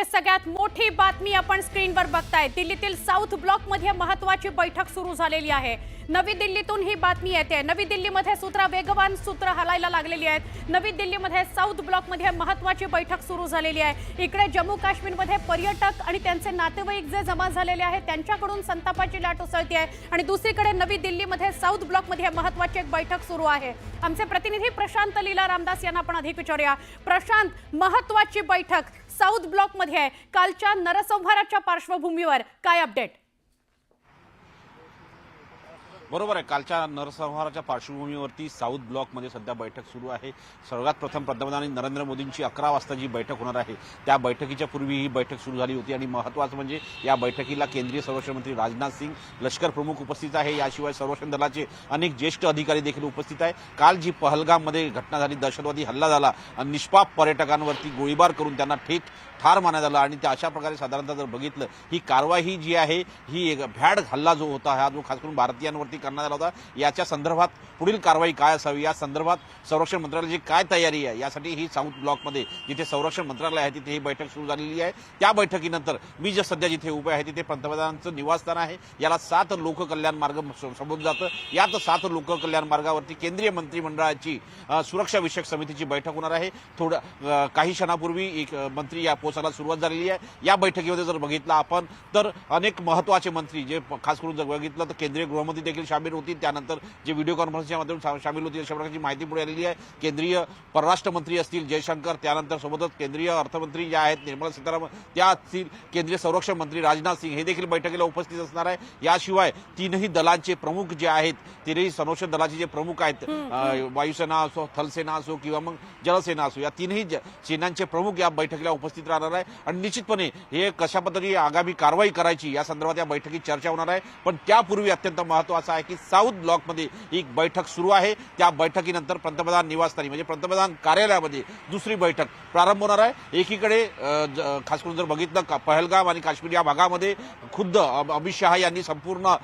दिल्लीची सगळ्यात मोठी बातमी आपण स्क्रीनवर बघताय. दिल्लीतील साऊथ ब्लॉकमध्ये महत्वाची बैठक सुरू झालेली आहे. नवी दिल्लीतून ही बातमी येते. नवी दिल्लीमध्ये सूत्र वेगवान सूत्र हलायला लागलेली आहेत. नवी दिल्लीमध्ये साऊथ ब्लॉकमध्ये महत्वाची बैठक सुरू झालेली आहे. इकडे जम्मू काश्मीरमध्ये पर्यटक आणि त्यांचे नातेवाईक जे जमा झालेले आहेत त्यांच्याकडून संतापाची लाट उसळती आहे. आणि दुसरीकडे नवी दिल्लीमध्ये साऊथ ब्लॉकमध्ये महत्वाची एक बैठक सुरू आहे. आमचे प्रतिनिधी प्रशांत लीला रामदास यांना आपण अधिक विचारूया. प्रशांत महत्वाची बैठक. साऊथ ब्लॉकमध्ये आहे. कालच्या नरसंहाराच्या पार्श्वभूमीवर काय अपडेट? बरोबर आहे. कालच्या नरसंहाराच्या पार्श्वभूमीवरती साऊथ ब्लॉकमध्ये सध्या बैठक सुरू आहे. सर्वात प्रथम पंतप्रधान नरेंद्र मोदींची अकरा वाजता जी बैठक होणार आहे. त्या बैठकीच्या पूर्वी ही बैठक सुरू झाली होती आणि महत्त्वाचं म्हणजे या बैठकीला केंद्रीय संरक्षण मंत्री राजनाथ सिंग लष्कर प्रमुख उपस्थित आहे. याशिवाय संरक्षण दलाचे अनेक ज्येष्ठ अधिकारी देखील उपस्थित आहे. काल जी पहलगाममध्ये घटना झाली दहशतवादी हल्ला झाला आणि निष्पाप पर्यटकांवरती गोळीबार करून त्यांना ठीक ठार मारण्यात आलं आणि त्या अशा प्रकारे साधारणतः जर बघितलं ही कारवाई जी आहे ही एक भ्याड हल्ला जो होता हा जो खास करून भारतीयांवरती करण्यात आला होता. याच्या संदर्भात पुढील कारवाई काय असावी? या संदर्भात संरक्षण मंत्रालयाची काय तयारी आहे? यासाठी ही साऊथ ब्लॉकमध्ये जिथे संरक्षण मंत्रालय आहे तिथे ही बैठक सुरू झालेली आहे. त्या बैठकीनंतर मी जे सध्या जिथे उभे आहे तिथे पंतप्रधानांचं निवासस्थान आहे. याला सात लोककल्याण मार्ग संबोधलं जातं. यात सात लोककल्याण मार्गावरती केंद्रीय मंत्रिमंडळाची सुरक्षाविषयक सुरक्षा विषयक समितीची बैठक होणार आहे. थोडं काही क्षणापूर्वी एक मंत्री या पोचायला सुरुवात झालेली आहे. या बैठकीमध्ये जर बघितलं आपण तर अनेक महत्त्वाचे मंत्री जे खास करून जर बघितलं तर केंद्रीय गृहमंत्री देखील सामील होतील. त्यानंतर जे व्हिडिओ कॉन्फरन्सच्या माध्यमातून सामील होतील अशा प्रकारची माहिती पुढे आलेली आहे. केंद्रीय परराष्ट्र मंत्री असतील जयशंकर त्यानंतर सोबतच केंद्रीय अर्थमंत्री ज्या आहेत निर्मला सीतारामन त्या असतील केंद्रीय संरक्षण मंत्री राजनाथ सिंग हे देखील बैठकीला उपस्थित असणार आहे. याशिवाय तीनही दलांचे प्रमुख जे आहेत तिन्ही संरक्षण दलाचे जे प्रमुख आहेत वायुसेना असो थलसेना असो किंवा मग जलसेना असो या तीनही सेनांचे प्रमुख या बैठकीला उपस्थित राहणार आहे. आणि निश्चितपणे हे कशा पद्धतीने आगामी कारवाई करायची या संदर्भात या बैठकीत चर्चा होणार आहे. पण त्यापूर्वी अत्यंत महत्वाचं आहे की साऊथ ब्लॉकमध्ये एक बैठक सुरू आहे. त्या बैठकीनंतर पंतप्रधान निवासस्थानी म्हणजे पंतप्रधान कार्यालयामध्ये दुसरी बैठक प्रारंभ होणार आहे. एकीकडे खास करून जर बघितलं का- पहलगाम आणि काश्मीर या भागामध्ये खुद्द अमित शहा यांनी संपूर्ण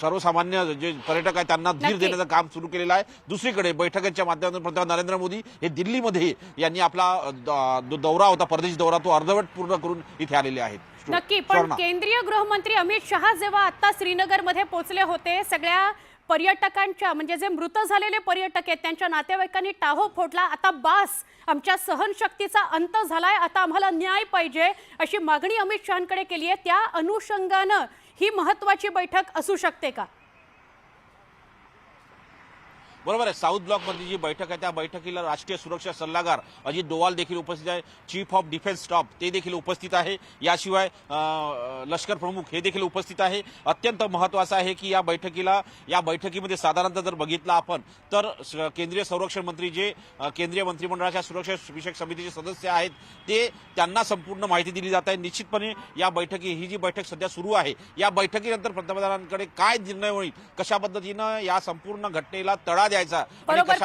सर्वसामान्य जे पर्यटक आहेत त्यांना धीर. देण्याचं काम सुरू केलेलं आहे. दुसरीकडे बैठकीच्या माध्यमातून पंतप्रधान नरेंद्र मोदी हे दिल्लीमध्ये यांनी आपला दौरा होता परदेश दौरा तो अर्धवट पूर्ण करून इथे आलेले आहेत. नक्की पण. केंद्रीय गृहमंत्री अमित शहा जेव्हा आता श्रीनगरमध्ये पोहोचले होते सगळ्या पर्यटकांच्या म्हणजे जे मृत झालेले पर्यटक आहेत त्यांच्या नातेवाईकांनी टाहो फोडला. आता बास आमच्या सहनशक्तीचा अंत झालाय आता आम्हाला न्याय पाहिजे अशी मागणी अमित शहांकडे केली आहे. त्या अनुषंगानं ही महत्वाची बैठक असू शकते का? बरोबर आहे. साऊथ ब्लॉकमधली जी बैठक आहे त्या बैठकीला राष्ट्रीय सुरक्षा सल्लागार अजित डोवाल देखील उपस्थित आहे. चीफ ऑफ डिफेन्स स्टाफ ते देखील उपस्थित आहे. याशिवाय लष्कर प्रमुख हे देखील उपस्थित आहे. अत्यंत महत्वाचं आहे की या बैठकीला या बैठकीमध्ये साधारणतः जर बघितलं आपण तर स- केंद्रीय संरक्षण मंत्री जे केंद्रीय मंत्रिमंडळाच्या सुरक्षा विषयक समितीचे सदस्य आहेत ते त्यांना संपूर्ण माहिती दिली जात आहे. निश्चितपणे या बैठकी ही जी बैठक सध्या सुरू आहे या बैठकीनंतर पंतप्रधानांकडे काय निर्णय होईल कशा पद्धतीनं या संपूर्ण घटनेला तडा द्यायचा. बरोबर,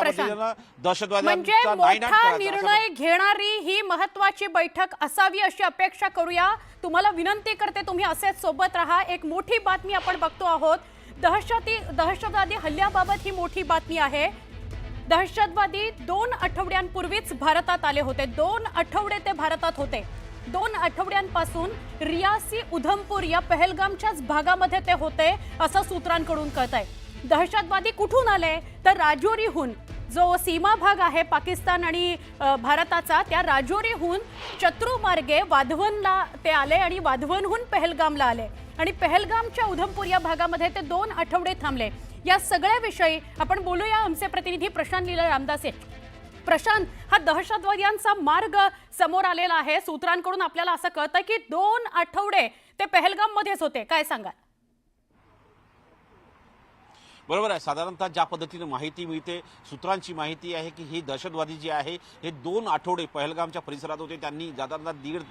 म्हणजे मोठा निर्णय घेणारी ही महत्वाची बैठक असावी अशी अपेक्षा करूया. तुम्हाला विनंती करते तुम्ही असेच सोबत राहा. एक मोठी बातमी आपण बघतो आहोत. दहशती दहशतवादी हल्ल्याबाबत ही मोठी बातमी आहे. दहशतवादी दोन आठवड्यांपूर्वीच भारतात आले होते. दोन आठवडे ते भारतात होते. दोन आठवड्यांपासून रियासी उधमपूर या पहलगामच्याच भागामध्ये ते होते असं सूत्रांकडून कळत आहे दहशतवादी कुठून आले? तर राजौरीहून. जो सीमा भाग आहे पाकिस्तान आणि भारताचा त्या राजौरीहून शत्रुमार्गे वाधवनला ते आले आणि वाधवनहून पहलगामला आले. आणि पहलगामच्या उधमपूर या भागामध्ये ते दोन आठवडे थांबले. या सगळ्याविषयी आपण बोलूया. आमचे प्रतिनिधी प्रशांत लीला रामदास. प्रशांत हा दहशतवाद्यांचा मार्ग समोर आलेला आहे. सूत्रांकडून आपल्याला असं कळतं की दोन आठवडे ते पहलगाम मध्येच होते. काय सांगाल? बरोबर आहे. साधारणतः ज्या पद्धतीने माहिती मिळते सूत्रांची माहिती आहे की ही दहशतवादी जे आहे हे दोन आठवडे पहलगामच्या परिसरात होते. त्यांनी साधारणतः दीड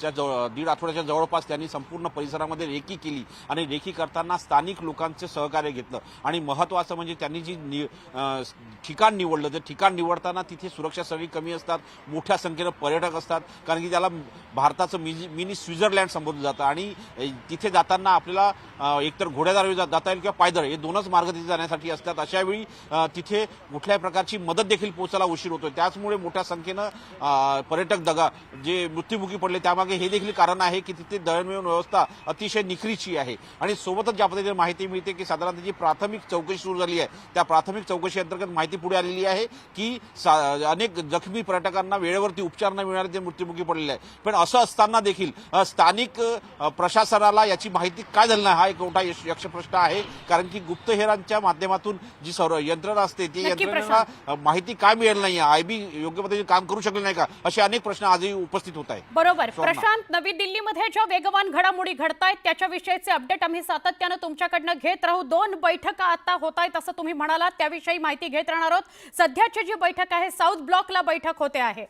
च्या जवळ दीड आठवड्याच्या जवळपास त्यांनी संपूर्ण परिसरामध्ये रेकी केली आणि रेकी करताना स्थानिक लोकांचे सहकार्य घेतलं. आणि महत्त्वाचं म्हणजे त्यांनी जी नि ठिकाण निवडलं ते ठिकाण निवडताना तिथे सुरक्षा सगळी कमी असतात मोठ्या संख्येनं पर्यटक असतात कारण की त्याला भारताचं मिनी मिनी स्वित्झर्लंड संबोधलं जातं. आणि तिथे जाताना आपल्याला एकतर घोड्याद्वारे जाता येईल किंवा पायदळ हे दोनच मार्ग प्रगती जाण्यासाठी असतात. अशा वेळी तिथे कुठल्याही प्रकारची मदत देखील पोहोचायला उशीर होतोय. त्याचमुळे मोठ्या संख्येनं पर्यटक दगा जे मृत्युमुखी पडले त्यामागे हे देखील कारण आहे की तिथे दळणवळण व्यवस्था अतिशय निखरीची आहे. आणि सोबतच ज्या पद्धतीने माहिती मिळते की साधारणतः जी प्राथमिक चौकशी सुरू झाली आहे त्या प्राथमिक चौकशी अंतर्गत माहिती पुढे आलेली आहे की सा- अनेक जखमी पर्यटकांना वेळेवरती उपचार न मिळाले ते मृत्युमुखी पडलेले आहे पण असं असताना देखील स्थानिक प्रशासनाला याची माहिती काय झाली नाही हा एक मोठा यश आहे. कारण की गुप्तहेरा गुप्तहेरांच्या माध्यमातून जी सर्व यंत्रणा असते ती यंत्रणेला माहिती काय मिळेल नाही? आयबी योग्य पद्धतीने काम करू शकले नाही का? असे अनेक प्रश्न आजही उपस्थित होत आहेत. बरोबर. प्रशांत नवी दिल्लीमध्ये ज्या वेगवान घडामोडी घडतायत त्याच्याविषयीचे अपडेट आम्ही सातत्यानं तुमच्याकडनं घेत राहू. दोन बैठका आता होत आहेत असं तुम्ही म्हणालात. त्याविषयी माहिती घेत राहणार आहोत. सध्याची जी बैठक आहे साऊथ ब्लॉकला बैठक होते आहे.